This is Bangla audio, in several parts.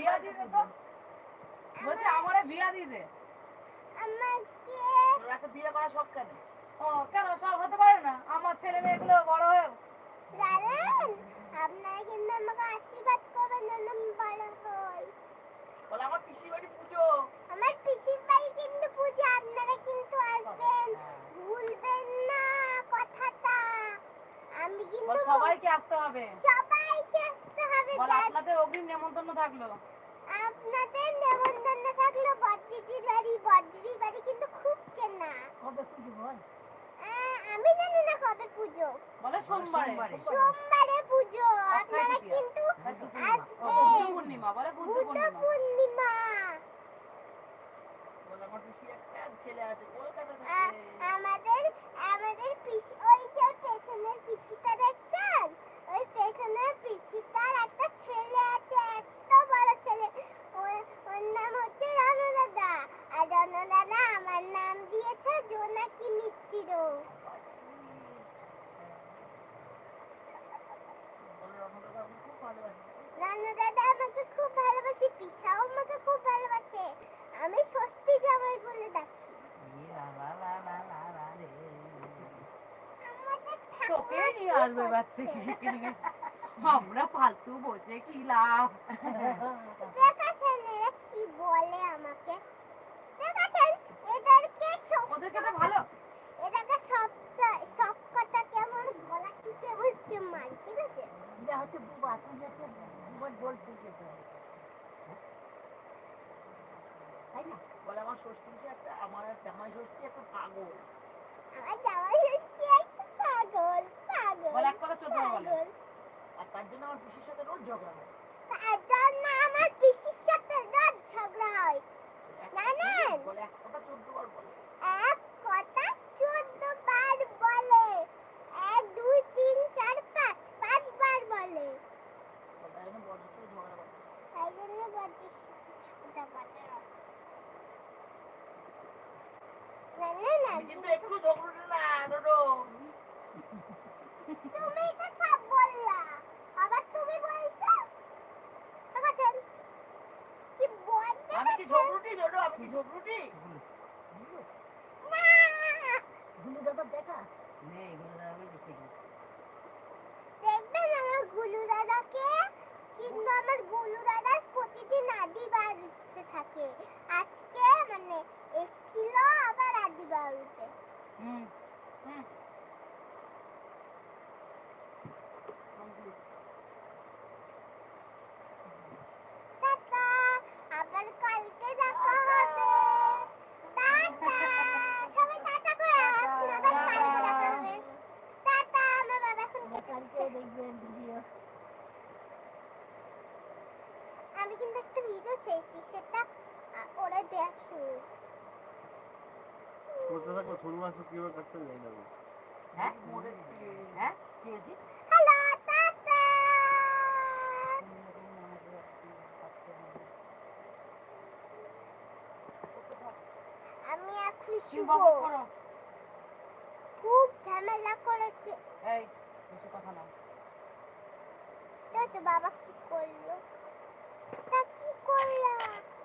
বিয়া দিয়ে দে তো। বলছে আমারে বিয়া দিয়ে দে। আমাকে এত বিয়ে করা শখ কেন? ও কেন? সব হতে পারে না। আমার ছেলে মেয়েগুলো বড় হয়ে জানেন আপনারা কিন্তু আমাকে আশীর্বাদ করবেন যেন আমি ভালো হই। বলে আমার পিসি বাড়ি পুজো। আমার পিসির বাড়ি কিন্তু পূজা আপনারা কিন্তু আসবেন। ভুলবেন না কথাটা। আমি কিন্তু বল সবাইকে আসতে হবে সবাইকে আসতে হবে। অগ্রিম নেমন্তন্ন থাকল। আপনাদের নেমন্তন্ন থাকল বদ্রিদির বাড়ি। বদ্রিদির বাড়ি কিন্তু খুব চেনা। কবে পুজো বল? আমি জানি না কবে পুজো। বলে সোমবারে। সোমবারে। পুজো। আপনারা কিন্তু আসবে বুদ্ধ পূর্ণিমা। বলে পূর্ণিমা পূর্ণিমা বলে আমার পিসি একটা ছেলে আছে কলকাতা আ- থাকে আমাদের আমাদের পিসি ওই যে পেছনের পিসিটা দেখছেন ওই পেছনের পিসিটার একটা ছেলে আছে এত বড় ছেলে ওর ওর নাম হচ্ছে রনু দাদা আর রনু দাদা আমার নাম দিয়েছে জোনাকি মিত্তিরও বলে রমদাদা আমাকে খুব ভালোবাসে রনু দাদা আমাকে খুব ভালোবাসে পিসাও আমাকে খুব ভালোবাসে আমি ষষ্ঠী জামাই বলে ডাকি আমাদের তোকে নিয়ে আসবে বাচ্চা আমরা ফালতু বসে কি লাভ? কি বলে আমাকে? এদেরকে ওদেরকে তো ভালো। এটাকে সব সব কথা কেমন গলা টিপে বলছে মাই ঠিক আছে? এটা হচ্ছে বুবা তুই বুবার না? বলে আমার ষষ্ঠী একটা আমার জামাই ষষ্ঠী একটা পাগল। আমার জামাই হচ্ছে একটা পাগল পাগল বলে এক কথা চোদ্দ বার বলে পাগল আর তার জন্য আমার পিসির সাথে রোজ ঝগড়া হয়। তার জন্য আমার পিসির সাথে রোজ ঝগড়া হয়। জানেন? বলে এক কথা চোদ্দ বার বলে। এক কথা চোদ্দ বার বলে। এক দুই তিন চার পাঁচ পাঁচবার বলে। বলে তাই জন্য বড়দের সাথে ঝগড়া করে তাই জন্য বলছি ছোট পাটা না না কিন্তু একটু ঝগড়া না ডোডো তুমি তো সব বললা আবার তুমি বলছো দেখেছেন কি বলতে আমি কি ঝগড়ুটি ডোডো আমি কি ঝগড়ুটি গুলো দাদা দেখা নেই গুলো দাদা আমি দেখতে গেছি দেখবেন আমার গুলু দাদাকে কিন্তু আমার গুলু দাদা প্রতিদিন আদি বাড়িতে থাকে আজকে মানে এসছিল আবার আদি বাড়িতে হুম হুম টাটা আবার কালকে দেখা হবে টাটা সবাই টাটা করে আসুন আবার কালকে দেখা হবে টাটা আমার বাবা এখন কালকে দেখবেন ভিডিও আমি কিন্তু একটা ভিডিও চেয়েছি সেটা ওরা দেখি করতে থাকো ছোট মাছ কীভাবে কাটতে যাই না আমি। হ্যাঁ হ্যাঁ কি হয়েছে? হ্যালো টাটা আমি এখন শুভ খুব ঝামেলা করেছে। এই বেশি কথা না। তো বাবা কি করল? তা কি করলা আবার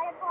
Para po